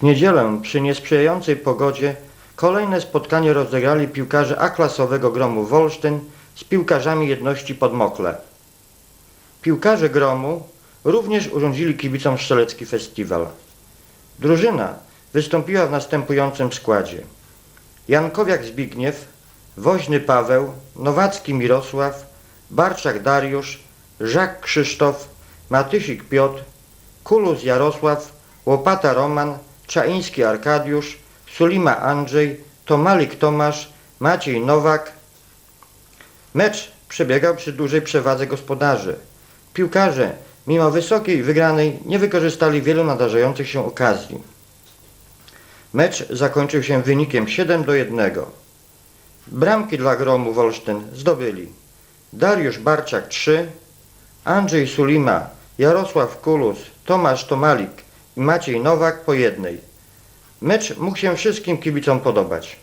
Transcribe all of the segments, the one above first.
W niedzielę przy niesprzyjającej pogodzie kolejne spotkanie rozegrali piłkarze A-klasowego Gromu Wolsztyn z piłkarzami jedności Podmokle. Piłkarze Gromu również urządzili kibicom strzelecki festiwal. Drużyna wystąpiła w następującym składzie. Jankowiak Zbigniew, Woźny Paweł, Nowacki Mirosław, Barczak Dariusz, Żak Krzysztof, Matysik Piotr, Kulus Jarosław, Łopata Roman, Czaiński Arkadiusz, Sulima Andrzej, Tomalik Tomasz, Maciej Nowak. Mecz przebiegał przy dużej przewadze gospodarzy. Piłkarze, mimo wysokiej wygranej, nie wykorzystali wielu nadarzających się okazji. Mecz zakończył się wynikiem 7 do 1. Bramki dla Gromu Wolsztyn zdobyli Dariusz Barczak 3, Andrzej Sulima, Jarosław Kulus, Tomasz Tomalik Maciej Nowak po jednej. Mecz mógł się wszystkim kibicom podobać.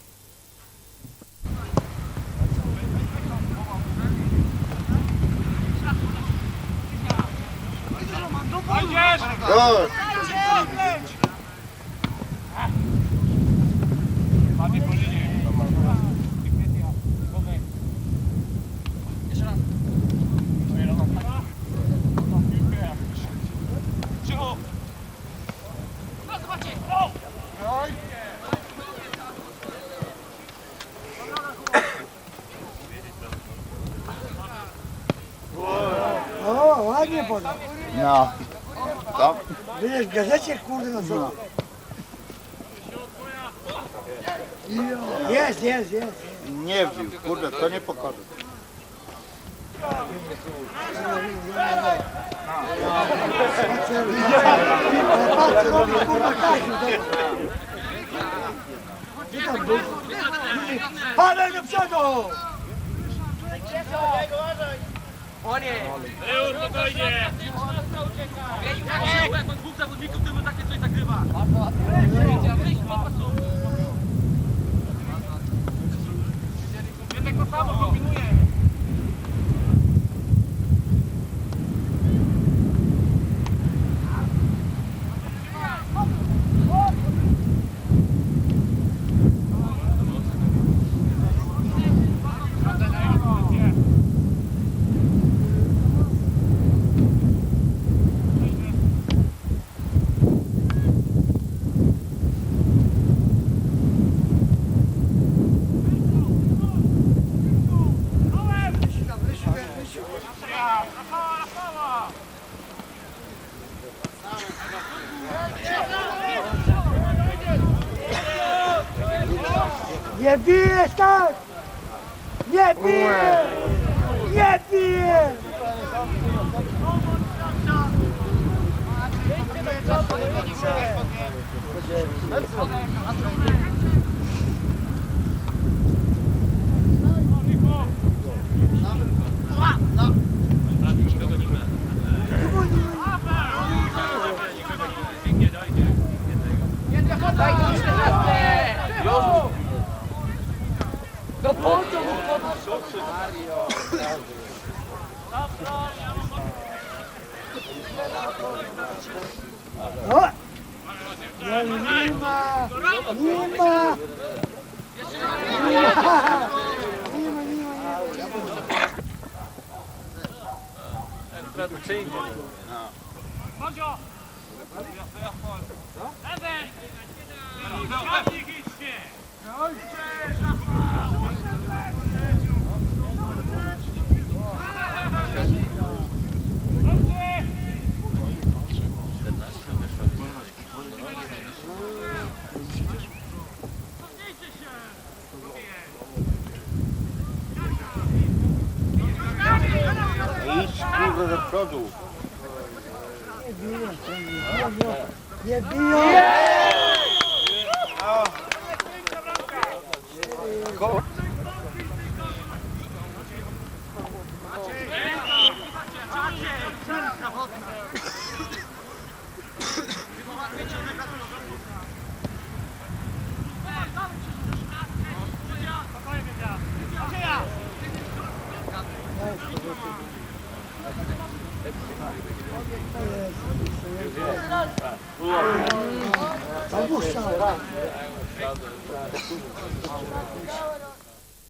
Podał. No. To? Wiesz, w gazecie, kurde, no co? Jest, jest, jest. Nie wbił, kurde, to nie pokorny. Ale patrz, robi, kurwa, Kasiu. Gdzie tam był? Padaj do przodu! Leo, spokojnie! Jak on dwóch zawodników, to takie coś nagrywa. Jednak to samo Nie bijesz tak! Nie bijesz! Nie bijesz! No nie ma! Nie ma! Nie ma! Nie ma, do przodu. Nie biją! Nie biją! 咱不上了。